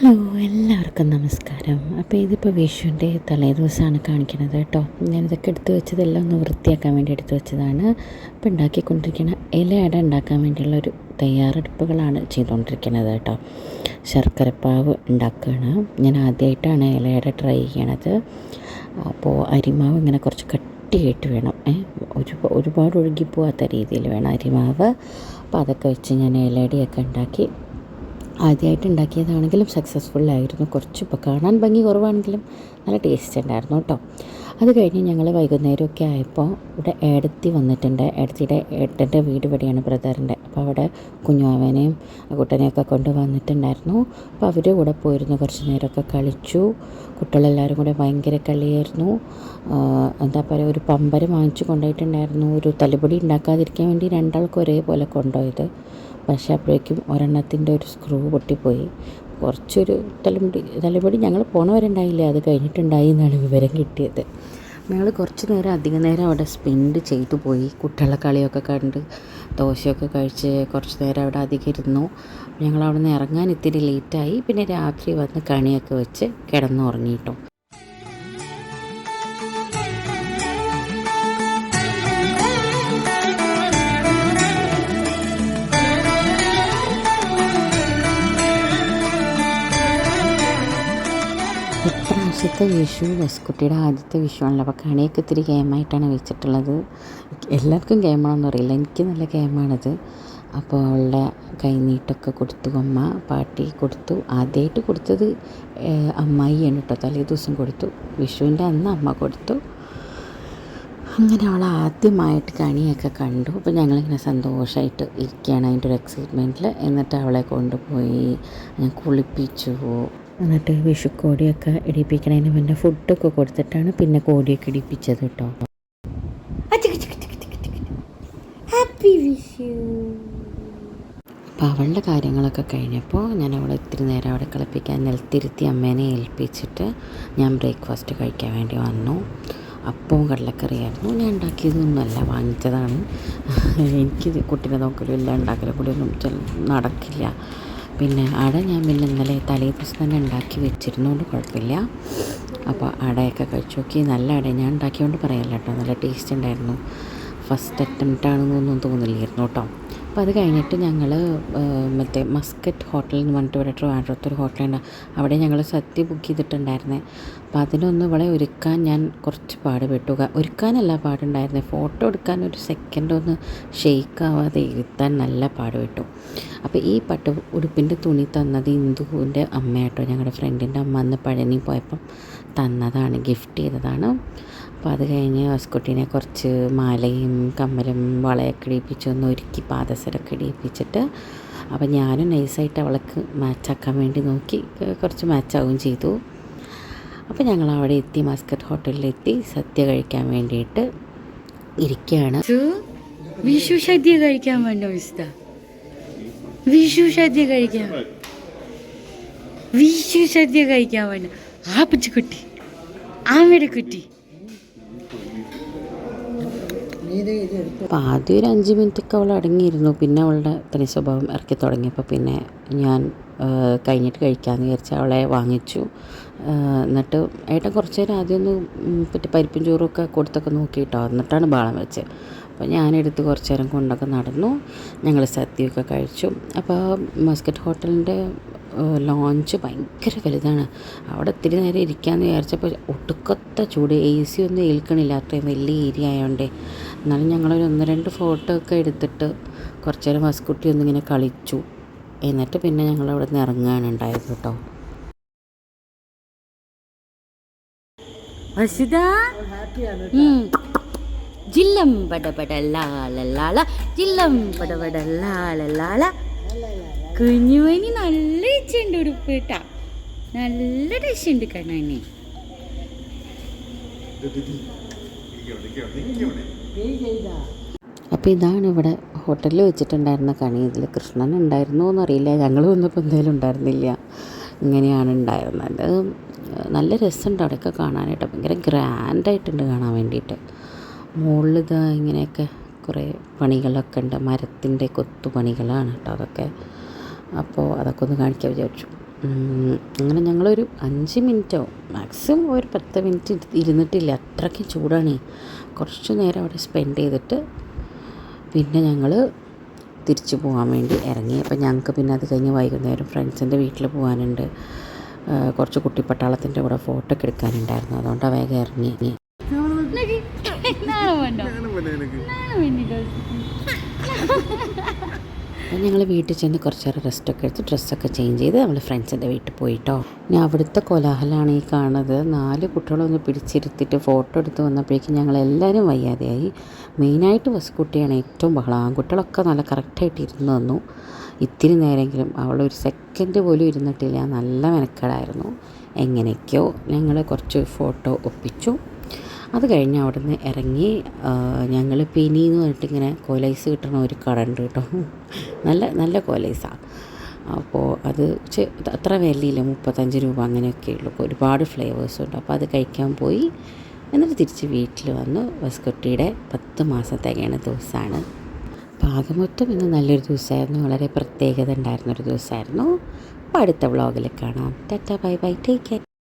Hello എല്ലാവർക്കും നമസ്കാരം. അപ്പോൾ ഇതിപ്പോൾ വിഷുവിന്റെ തലേദിവസമാണ് കാണിക്കുന്നത് കേട്ടോ. ഞാനിതൊക്കെ എടുത്തു വെച്ചതെല്ലാം ഒന്ന് വൃത്തിയാക്കാൻ വേണ്ടി എടുത്തു വെച്ചതാണ്. അപ്പോൾ ഉണ്ടാക്കിക്കൊണ്ടിരിക്കുന്ന ഇലയട ഉണ്ടാക്കാൻ വേണ്ടിയുള്ള ഒരു തയ്യാറെടുപ്പുകളാണ് ചെയ്തുകൊണ്ടിരിക്കുന്നത് കേട്ടോ. ശർക്കരപ്പാവ് ഉണ്ടാക്കുകയാണ്. ഞാൻ ആദ്യമായിട്ടാണ് ഇലയട ട്രൈ ചെയ്യണത്. അപ്പോൾ അരിമാവ് ഇങ്ങനെ കുറച്ച് കട്ടിയായിട്ട് വേണം. ഒരു ഒരുപാട് ഒഴുകിപ്പോവാത്ത രീതിയിൽ വേണം അരിമാവ്. അപ്പോൾ അതൊക്കെ വെച്ച് ഞാൻ ഇലയടയൊക്കെ ഉണ്ടാക്കി ആദ്യമായിട്ട് ഉണ്ടാക്കിയതാണെങ്കിലും ആയിരുന്നു. കുറച്ച് ഇപ്പോൾ കാണാൻ ഭംഗി കുറവാണെങ്കിലും നല്ല ടേസ്റ്റ് ഉണ്ടായിരുന്നു കേട്ടോ. അത് കഴിഞ്ഞ് ഞങ്ങൾ വൈകുന്നേരമൊക്കെ ആയപ്പോൾ ഇവിടെ ഏടത്തി വന്നിട്ടുണ്ട്. ഏടത്തിയുടെ ഏട്ടന്റെ വീട് ഇവിടെയാണ് ബ്രദറിന്റെ. അപ്പോൾ അവിടെ കുഞ്ഞുവാവനെയും കുട്ടനെയൊക്കെ കൊണ്ട് വന്നിട്ടുണ്ടായിരുന്നു. അപ്പോൾ അവരുടെ കൂടെ പോയിരുന്നു കുറച്ച് നേരമൊക്കെ കളിച്ചു. കുട്ടികളെല്ലാവരും കൂടെ ഭയങ്കര കളിയായിരുന്നു. എന്താ പറയുക ഒരു പമ്പരം വാങ്ങിച്ചു കൊണ്ടുപോയിട്ടുണ്ടായിരുന്നു. ഒരു തലപൊടി ഉണ്ടാക്കാതിരിക്കാൻ വേണ്ടി രണ്ടാൾക്കും ഒരേപോലെ കൊണ്ടുപോയത്. പക്ഷേ അപ്പോഴേക്കും ഒരെണ്ണത്തിന്റെ ഒരു സ്ക്രൂ പൊട്ടിപ്പോയി. കുറച്ചൊരു തലമുടി തലമുടി ഞങ്ങൾ പോണവരുണ്ടായില്ല അത് കഴിഞ്ഞിട്ടുണ്ടായി എന്നാണ് വിവരം കിട്ടിയത്. ഞങ്ങൾ കുറച്ച് നേരം അധിക നേരം അവിടെ സ്പെൻഡ് ചെയ്തു പോയി. കുട്ടികളെ കളിയൊക്കെ കണ്ട് ദോശയൊക്കെ കഴിച്ച് കുറച്ച് നേരം അവിടെ അധികം ഇരുന്നു ഞങ്ങൾ അവിടെ നിന്ന് ഇറങ്ങാൻ ഇത്തിരി ലേറ്റായി പിന്നെ രാത്രി വന്ന് കണിയൊക്കെ വെച്ച് കിടന്നുറങ്ങിയിട്ടു ഇപ്രാവശ്യത്തെ വിഷു വസ്കുട്ടിയുടെ ആദ്യത്തെ വിഷു ആണല്ലോ അപ്പോൾ കണിയൊക്കെ ഇത്തിരി ഗെയിമായിട്ടാണ് വെച്ചിട്ടുള്ളത്. എല്ലാവർക്കും ഗെയിമാണെന്ന് അറിയില്ല. എനിക്ക് നല്ല ഗെയിമാണിത് അപ്പോൾ അവളുടെ കൈനീട്ടൊക്കെ കൊടുത്തു. അമ്മ പാട്ടി കൊടുത്തു. ആദ്യമായിട്ട് കൊടുത്തത് അമ്മായിയാണ് കേട്ടോ. തലേ ദിവസം കൊടുത്തു. വിഷുവിന്റെ അന്ന് അമ്മ കൊടുത്തു. അങ്ങനെ അവൾ ആദ്യമായിട്ട് കണിയൊക്കെ കണ്ടു. അപ്പോൾ ഞങ്ങളിങ്ങനെ സന്തോഷമായിട്ട് ഇരിക്കുകയാണ്. അതിന്റെ ഒരു എക്സൈറ്റ്മെന്റിൽ എന്നിട്ട് അവളെ കൊണ്ടുപോയി. ഞാൻ കുളിപ്പിച്ചു. എന്നിട്ട് വിഷു കോടിയൊക്കെ ഇടിപ്പിക്കണതിന് മുന്നേ ഫുഡൊക്കെ കൊടുത്തിട്ടാണ് പിന്നെ കോടിയൊക്കെ ഇടിപ്പിച്ചത് കേട്ടോ. ഹാപ്പി വിഷു അപ്പോൾ അവളുടെ കാര്യങ്ങളൊക്കെ കഴിഞ്ഞപ്പോൾ ഞാൻ അവളെ ഇത്തിരി നേരം അവിടെ കളിപ്പിക്കാൻ നിലത്തിരുത്തി അമ്മേനെ ഏൽപ്പിച്ചിട്ട് ഞാൻ ബ്രേക്ക്ഫാസ്റ്റ് കഴിക്കാൻ വേണ്ടി വന്നു. അപ്പവും കടലക്കറിയായിരുന്നു. ഞാൻ ഉണ്ടാക്കിയതൊന്നുമല്ല വാങ്ങിച്ചതാണ്. എനിക്ക് കുട്ടീനെ നോക്കലും ഇല്ല ഉണ്ടാക്കലും കൂടി ഒന്നും ചില നടക്കില്ല. പിന്നെ അട ഞാൻ പിന്നെ ഇന്നലെ തലേ ദിവസം തന്നെ ഉണ്ടാക്കി വെച്ചിരുന്നതുകൊണ്ട് കുഴപ്പമില്ല. അപ്പോൾ അടയൊക്കെ കഴിച്ചു നോക്കി. നല്ല അട ഞാൻ ഉണ്ടാക്കിയതുകൊണ്ട് പറയാമല്ലോ കേട്ടോ. നല്ല ടേസ്റ്റ് ഉണ്ടായിരുന്നു. ഫസ്റ്റ് അറ്റംപ്റ്റ് ആണെന്നൊന്നും തോന്നില്ലായിരുന്നു കേട്ടോ. അപ്പോൾ അത് കഴിഞ്ഞിട്ട് ഞങ്ങൾ മറ്റേ മസ്കറ്റ് ഹോട്ടൽ എന്ന് പറഞ്ഞിട്ട് ഇവിടെ ട്രിവാൻഡ്രത്തൊരു ഹോട്ടലുണ്ട്. അവിടെ ഞങ്ങൾ സദ്യ ബുക്ക് ചെയ്തിട്ടുണ്ടായിരുന്നേ. അപ്പോൾ അതിനൊന്ന് ഇവിടെ ഒരുക്കാൻ ഞാൻ കുറച്ച് പാടുപെട്ടു. ഒരുക്കാനല്ല പാടുണ്ടായിരുന്നത് ഫോട്ടോ എടുക്കാൻ ഒരു സെക്കൻഡ് ഒന്ന് ഷെയ്ക്ക് ആവാതെ ഇരുത്താൻ നല്ല പാടുപെട്ടു. അപ്പോൾ ഈ പട്ട് ഉടുപ്പിന്റെ തുണി തന്നത് ഇന്ദുവിന്റെ അമ്മയാട്ടോ. ഞങ്ങളുടെ ഫ്രണ്ടിന്റെ അമ്മ അന്ന് പഴനി പോയപ്പം തന്നതാണ് ഗിഫ്റ്റ് ചെയ്തതാണ്. അപ്പോൾ അത് കഴിഞ്ഞ് ഹോസ്കുട്ടീനെ കുറച്ച് മാലയും കമ്മലും വളയൊക്കെ ഇടിയിപ്പിച്ചൊന്ന് ഒരുക്കി പാദസരമൊക്കെ ഇടിയിപ്പിച്ചിട്ട് അപ്പോൾ ഞാനും നൈസായിട്ട് അവൾക്ക് മാച്ചാക്കാൻ വേണ്ടി നോക്കി കുറച്ച് മാച്ചാവുകയും ചെയ്തു. അപ്പോൾ ഞങ്ങൾ അവിടെ എത്തി മസ്കറ്റ് ഹോട്ടലിലെത്തി സദ്യ കഴിക്കാൻ വേണ്ടിയിട്ട് ഇരിക്കുകയാണ്. വിഷു സദ്യ കഴിക്കാൻ വേണ്ട വിശുദ്ധ വിഷു സദ്യ കഴിക്കാൻ. വിഷു സദ്യ കഴിക്കാൻ വേണ്ട. ആ പച്ചക്കുട്ടി ആമയുടെ കുട്ടി. അപ്പോൾ ആദ്യം ഒരു അഞ്ച് മിനിറ്റൊക്കെ അവൾ അടങ്ങിയിരുന്നു. പിന്നെ അവളുടെ തനി സ്വഭാവം ഇറക്കി തുടങ്ങിയപ്പോൾ പിന്നെ ഞാൻ കഴിഞ്ഞിട്ട് കഴിക്കാമെന്ന് വിചാരിച്ച് അവളെ വാങ്ങിച്ചു. എന്നിട്ട് ഏട്ടൻ കുറച്ച് നേരം ആദ്യം ഒന്ന് പറ്റി പരിപ്പും ചോറൊക്കെ കൊടുത്തൊക്കെ നോക്കിയിട്ടോ. എന്നിട്ടാണ് ബാളം വെച്ചത് അപ്പോൾ ഞാനെടുത്ത് കുറച്ച് നേരം കൊണ്ടൊക്കെ നടന്നു. ഞങ്ങൾ സദ്യയൊക്കെ കഴിച്ചു. അപ്പോൾ മസ്കറ്റ് ഹോട്ടലിന്റെ ലോഞ്ച് ഭയങ്കര വലുതാണ്. അവിടെ ഇത്തിരി നേരം ഇരിക്കാമെന്ന് വിചാരിച്ചപ്പോൾ ഒടുക്കത്തെ ചൂട്. എ സി ഒന്നും ഏൽക്കണില്ല. അത്രയും വലിയ ഏരിയ ആയതുകൊണ്ട് എന്നാലും ഞങ്ങളൊരു ഒന്ന് രണ്ട് ഫോട്ടോ ഒക്കെ എടുത്തിട്ട് കുറച്ച് നേരം മസ്കുട്ടി ഒന്നിങ്ങനെ കളിച്ചു. എന്നിട്ട് പിന്നെ ഞങ്ങൾ അവിടെ നിന്ന് ഇറങ്ങുകയാണ് ഉണ്ടായത് കേട്ടോ. അസിത ജില്ലം പടപട ലാല ജില്ലം പടപട ലാല കുഞ്ഞുമണി നല്ല ഇച്ചുണ്ട് ഉടുപ്പ് കേട്ടാ. നല്ല രസമുണ്ട് കാണാനേ അപ്പോൾ ഇതാണ് ഇവിടെ ഹോട്ടലിൽ വെച്ചിട്ടുണ്ടായിരുന്ന കണി. ഇതിൽ കൃഷ്ണൻ ഉണ്ടായിരുന്നോ എന്നറിയില്ല. ഞങ്ങൾ വന്നപ്പോൾ എന്തായാലും ഉണ്ടായിരുന്നില്ല. ഇങ്ങനെയാണ് ഉണ്ടായിരുന്നത്. നല്ല രസമുണ്ട് അവിടെയൊക്കെ കാണാനായിട്ട്. ഭയങ്കര ഗ്രാൻഡായിട്ടുണ്ട് കാണാൻ വേണ്ടിയിട്ട്. മുകളിൽ ഇതാ ഇങ്ങനെയൊക്കെ കുറേ പണികളൊക്കെ ഉണ്ട്. മരത്തിന്റെ കൊത്തുപണികളാണ് കേട്ടോ അതൊക്കെ. അപ്പോൾ അതൊക്കെ ഒന്ന് കാണിക്കാൻ വിചാരിച്ചു. അങ്ങനെ ഞങ്ങളൊരു അഞ്ച് മിനിറ്റോ മാക്സിമം ഒരു പത്ത് മിനിറ്റ് ഇരു- ഇരുന്നിട്ടില്ല. അത്രയ്ക്ക് ചൂടാണ്. കുറച്ച് നേരം അവിടെ സ്പെൻഡ് ചെയ്തിട്ട് പിന്നെ ഞങ്ങൾ തിരിച്ചു പോകാൻ വേണ്ടി ഇറങ്ങി. അപ്പം ഞങ്ങൾക്ക് പിന്നെ അത് കഴിഞ്ഞ് വൈകുന്നേരം ഫ്രണ്ട്സിന്റെ വീട്ടിൽ പോകാനുണ്ട് കുറച്ച് കുട്ടിപ്പട്ടാളത്തിന്റെ കൂടെ ഫോട്ടോ ഒക്കെ എടുക്കാനുണ്ടായിരുന്നു. അതുകൊണ്ടാണ് വേഗം ഇറങ്ങി. വേണ്ടോ അപ്പം ഞങ്ങൾ വീട്ടിൽ ചെന്ന് കുറച്ച് നേരം റെസ്റ്റൊക്കെ എടുത്ത് ഡ്രസ്സൊക്കെ ചേഞ്ച് ചെയ്ത് നമ്മൾ ഫ്രണ്ട്സിന്റെ വീട്ടിൽ പോയിട്ടോ. ഇനി അവിടുത്തെ കോലാഹലമാണ് ഈ കാണുന്നത്. നാല് കുട്ടികളൊന്ന് പിടിച്ചിരുത്തിയിട്ട് ഫോട്ടോ എടുത്ത് വന്നപ്പോഴേക്കും ഞങ്ങൾ എല്ലാവരും വയ്യാതെയായി മെയിനായിട്ട് ബസ്കുട്ടിയാണ് ഏറ്റവും ബഹളം. ആൺകുട്ടികളൊക്കെ നല്ല കറക്റ്റായിട്ട് ഇരുന്ന് വന്നു ഇത്തിരി നേരമെങ്കിലും അവളൊരു സെക്കൻഡ് പോലും ഇരുന്നിട്ടില്ല. നല്ല മെനക്കേടായിരുന്നു. എങ്ങനെയൊക്കെയോ ഞങ്ങൾ കുറച്ച് ഫോട്ടോ ഒപ്പിച്ചു. അത് കഴിഞ്ഞ് അവിടെ നിന്ന് ഇറങ്ങി ഞങ്ങൾ പിനി പറഞ്ഞിട്ട് ഇങ്ങനെ കോലൈസ് കിട്ടണ ഒരു കട ഉണ്ട് കേട്ടോ. നല്ല നല്ല കോലൈസാണ് അപ്പോൾ അത് അത്ര വിലയില്ല മുപ്പത്തഞ്ച് രൂപ അങ്ങനെയൊക്കെ ഉള്ളൂ. ഒരുപാട് ഫ്ലേവേഴ്സും ഉണ്ട്. അപ്പോൾ അത് കഴിക്കാൻ പോയി. എന്നിട്ട് തിരിച്ച് വീട്ടിൽ വന്നു. ബസ്കുട്ടിയുടെ പത്ത് മാസം തികയണ ദിവസമാണ് പാകമൊത്തം ഇന്ന് നല്ലൊരു ദിവസമായിരുന്നു വളരെ പ്രത്യേകത ഉണ്ടായിരുന്നൊരു ദിവസമായിരുന്നു അപ്പോൾ അടുത്ത വ്ളോഗിൽ കാണാം. Tata bye bye. Take care.